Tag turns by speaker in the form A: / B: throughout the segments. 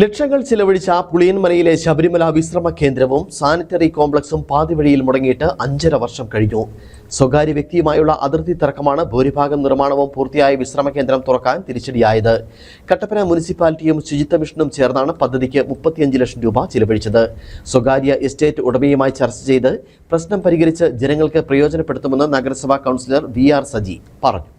A: ലക്ഷങ്ങൾ ചിലവഴിച്ച പുളിയൻമലയിലെ ശബരിമല വിശ്രമ കേന്ദ്രവും സാനിറ്ററി കോംപ്ലക്സും പാതിവഴിയിൽ മുടങ്ങിയിട്ട് അഞ്ചര വർഷം കഴിഞ്ഞു. സ്വകാര്യ വ്യക്തിയുമായുള്ള അതിർത്തി തർക്കമാണ് ഭൂരിഭാഗം നിർമ്മാണവും പൂർത്തിയായ വിശ്രമ കേന്ദ്രം തുറക്കാൻ തിരിച്ചടിയായത്. കട്ടപ്പന മുനിസിപ്പാലിറ്റിയും ശുചിത്വ മിഷനും ചേർന്നാണ് പദ്ധതിക്ക് മുപ്പത്തിയഞ്ച് ലക്ഷം രൂപ ചിലവഴിച്ചത്. സ്വകാര്യ എസ്റ്റേറ്റ് ഉടമയുമായി ചർച്ച ചെയ്ത് പ്രശ്നം പരിഹരിച്ച് ജനങ്ങൾക്ക് പ്രയോജനപ്പെടുത്തുമെന്ന് നഗരസഭാ കൗൺസിലർ വി ആർ സജി പറഞ്ഞു.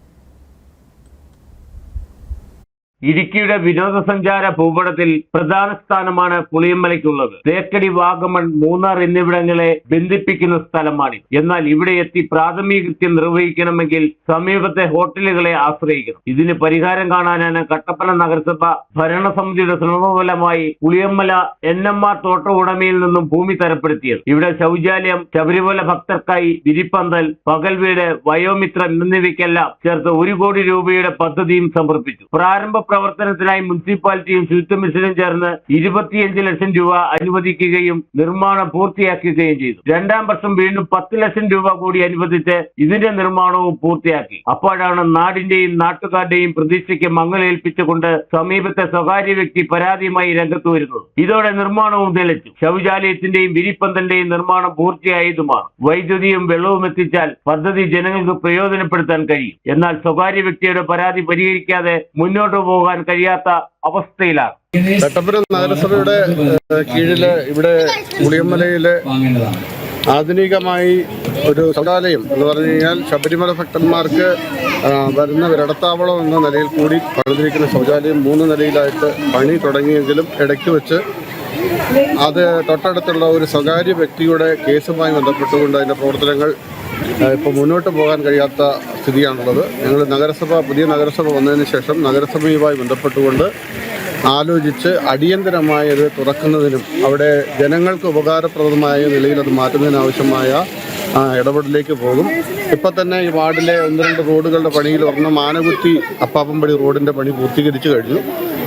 B: ഇടുക്കിയുടെ വിനോദസഞ്ചാര ഭൂപടത്തിൽ പ്രധാന സ്ഥാനമാണ് പുളിയമ്മലയ്ക്കുള്ളത് തേക്കടി വാഗമൺ മൂന്നാർ എന്നിവിടങ്ങളെ ബന്ധിപ്പിക്കുന്ന സ്ഥലമാണ് എന്നാൽ ഇവിടെ എത്തി പ്രാഥമിക കൃത്യം നിർവഹിക്കണമെങ്കിൽ സമീപത്തെ ഹോട്ടലുകളെ ആശ്രയിക്കണം. ഇതിന് പരിഹാരം കാണാനാണ് കട്ടപ്പന നഗരസഭ ഭരണസമിതിയുടെ ശ്രമഫലമായി പുളിയമ്മല എൻ എം ആർ തോട്ട ഉടമയിൽ നിന്നും ഭൂമി തരപ്പെടുത്തിയത്. ഇവിടെ ശൗചാലയം ശബരിമല ഭക്തർക്കായി വിരിപ്പന്തൽ പകൽ വീട് വയോമിത്രം എന്നിവയ്ക്കെല്ലാം ചേർത്ത് ഒരു കോടി രൂപയുടെ പദ്ധതിയും സമർപ്പിച്ചു. പ്രാരംഭ പ്രവർത്തനത്തിനായി മുനിസിപ്പാലിറ്റിയും ശുചിത്വ മിഷനും ചേർന്ന് ഇരുപത്തിയഞ്ച് ലക്ഷം രൂപ അനുവദിക്കുകയും നിർമ്മാണം പൂർത്തിയാക്കുകയും ചെയ്തു. രണ്ടാം വർഷം വീണ്ടും പത്ത് ലക്ഷം രൂപ കൂടി അനുവദിച്ച് ഇതിന്റെ നിർമ്മാണവും പൂർത്തിയാക്കി. അപ്പോഴാണ് നാടിന്റെയും നാട്ടുകാരുടെയും പ്രതീക്ഷയ്ക്ക് മങ്ങലേൽപ്പിച്ചുകൊണ്ട് സമീപത്തെ സ്വകാര്യ വ്യക്തി പരാതിയുമായി രംഗത്ത് വരുന്നത്. ഇതോടെ നിർമ്മാണവും നിലച്ചു. ശൗചാലയത്തിന്റെയും വിരിപ്പന്തലിന്റെയും നിർമ്മാണം പൂർത്തിയായതുമാണ്. വൈദ്യുതിയും വെള്ളവും എത്തിച്ചാൽ പദ്ധതി ജനങ്ങൾക്ക് പ്രയോജനപ്പെടുത്താൻ കഴിയും. എന്നാൽ സ്വകാര്യ വ്യക്തിയുടെ പരാതി പരിഹരിക്കാതെ മുന്നോട്ട് പോകാൻ കഴിയാത്ത അവസ്ഥയിലാണ്.
C: ചട്ടപ്പുരം നഗരസഭയുടെ കീഴിൽ ഇവിടെ പുളിയമ്മലയിലെ ആധുനികമായി ഒരു ശൗചാലയം എന്ന് പറഞ്ഞു കഴിഞ്ഞാൽ ശബരിമല ഭക്തന്മാർക്ക് വരുന്ന വിരടത്താവളം എന്ന നിലയിൽ കൂടി പണിതിരിക്കുന്ന ശൗചാലയം മൂന്ന് നിലയിലായിട്ട് പണി തുടങ്ങിയെങ്കിലും ഇടയ്ക്ക് വെച്ച് അത് തൊട്ടടുത്തുള്ള ഒരു സ്വകാര്യ വ്യക്തിയുടെ കേസുമായി ബന്ധപ്പെട്ടുകൊണ്ട് അതിന്റെ പ്രവർത്തനങ്ങൾ ഇപ്പോൾ മുന്നോട്ട് പോകാൻ കഴിയാത്ത സ്ഥിതിയാണുള്ളത്. ഞങ്ങൾ നഗരസഭ പുതിയ നഗരസഭ വന്നതിന് ശേഷം നഗരസഭയുമായി ബന്ധപ്പെട്ടുകൊണ്ട് ആലോചിച്ച് അടിയന്തരമായി അത് തുറക്കുന്നതിനും അവിടെ ജനങ്ങൾക്ക് ഉപകാരപ്രദമായ നിലയിൽ അത് മാറ്റുന്നതിനാവശ്യമായ ഇടപെടലിലേക്ക് പോകും. ഇപ്പം തന്നെ ഈ വാർഡിലെ ഒന്ന് രണ്ട് റോഡുകളുടെ പണിയിൽ ഒരെണ്ണം മാനകുത്തി അപ്പാപ്പമ്പടി റോഡിന്റെ പണി പൂർത്തീകരിച്ചു കഴിഞ്ഞു.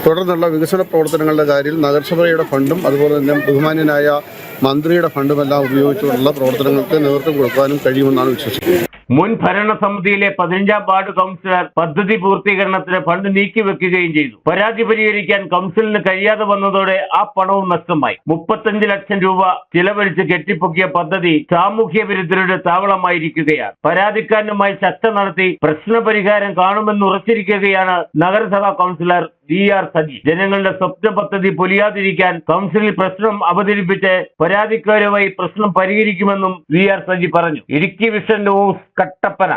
C: തുടർന്നുള്ള വികസന പ്രവർത്തനങ്ങളുടെ കാര്യത്തിൽ നഗരസഭയുടെ ഫണ്ടും അതുപോലെ തന്നെ ബഹുമാന്യനായ മന്ത്രിയുടെ ഫണ്ടുമെല്ലാം ഉപയോഗിച്ചുകൊണ്ടുള്ള പ്രവർത്തനങ്ങൾക്ക് നേതൃത്വം കൊടുക്കാനും കഴിയുമെന്നാണ് വിശ്വസിക്കുന്നത്.
B: മുൻ ഭരണസമിതിയിലെ പതിനഞ്ചാം വാർഡ് കൗൺസിലർ പദ്ധതി പൂർത്തീകരണത്തിന് ഫണ്ട് നീക്കിവെക്കുകയും ചെയ്തു. പരാതി പരിഹരിക്കാൻ കൗൺസിലിന് കഴിയാതെ വന്നതോടെ ആ പണവും നഷ്ടമായി. മുപ്പത്തഞ്ച് ലക്ഷം രൂപ ചിലവഴിച്ച് കെട്ടിപ്പൊക്കിയ പദ്ധതി സാമൂഹ്യ വിരുദ്ധരുടെ താവളമായിരിക്കുകയാണ്. പരാതിക്കാരനുമായി ചർച്ച നടത്തി പ്രശ്നപരിഹാരം കാണുമെന്ന് ഉറച്ചിരിക്കുകയാണ് നഗരസഭാ കൗൺസിലർ വി ആർ സജി ജനങ്ങളുടെ സ്വപ്ന പദ്ധതി പൊലിയാതിരിക്കാൻ കൗൺസിലിൽ പ്രശ്നം അവതരിപ്പിച്ച് പരാതിക്കാരുമായി പ്രശ്നം പരിഹരിക്കുമെന്നും വി ആർ സജി പറഞ്ഞു. Idukki vision news Kattappana.